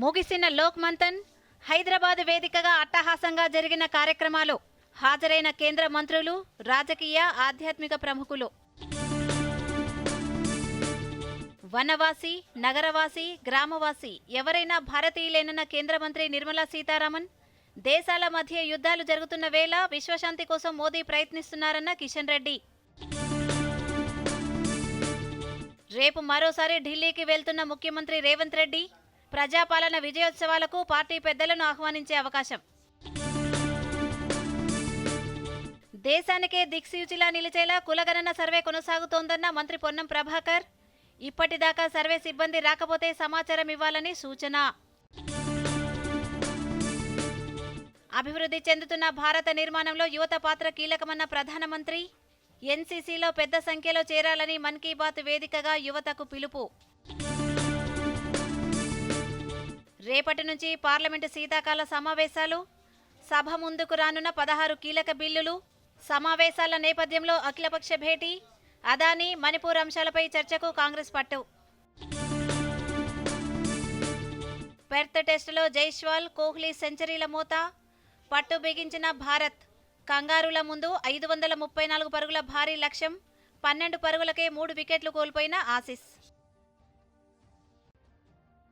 ముగిసిన లోక్మంతన్ హైదరాబాద్ వేదికగా అట్టహాసంగా జరిగిన కార్యక్రమాలు హాజరైన కేంద్ర మంత్రులు రాజకీయ ఆధ్యాత్మిక ప్రముఖులు. వనవాసి నగరవాసి గ్రామవాసి ఎవరైనా భారతీయులేనన్న కేంద్ర మంత్రి నిర్మలా సీతారామన్ దేశాల మధ్య యుద్ధాలు జరుగుతున్న వేళ విశ్వశాంతి కోసం మోదీ ప్రయత్నిస్తున్నారన్న కిషన్ రెడ్డి. రేపు మరోసారి ఢిల్లీకి వెళ్తున్న ముఖ్యమంత్రి రేవంత్ రెడ్డి ప్రజాపాలన విజయోత్సవాలకు పార్టీ పెద్దలను ఆహ్వానించే అవకాశం. దేశానికే దిక్సూచిలా నిలిచేలా కులగణన సర్వే కొనసాగుతోందన్న మంత్రి పొన్నం ప్రభాకర్. ఇప్పటిదాకా సర్వే సిబ్బంది రాకపోతే సమాచారం ఇవ్వాలని సూచన. అభివృద్ధి చెందుతున్న భారత నిర్మాణంలో యువత పాత్ర కీలకమన్న ప్రధానమంత్రి. ఎన్సీసీలో పెద్ద సంఖ్యలో చేరాలని మన్ కీ బాత్ వేదికగా యువతకు పిలుపు. రేపటి నుంచి పార్లమెంటు శీతాకాల సమావేశాలు సభ ముందుకు రానున్న పదహారు కీలక బిల్లులు సమావేశాల నేపథ్యంలో అఖిలపక్ష భేటీ అదానీ మణిపూర్ అంశాలపై చర్చకు కాంగ్రెస్ పట్టు. పెర్త్ టెస్టులో జైస్వాల్ కోహ్లీ సెంచరీల మూత పట్టు బిగించిన భారత్ కంగారుల ముందు ఐదు వందల ముప్పై నాలుగు పరుగుల భారీ లక్ష్యం పన్నెండు పరుగులకే మూడు వికెట్లు కోల్పోయిన ఆసీస్.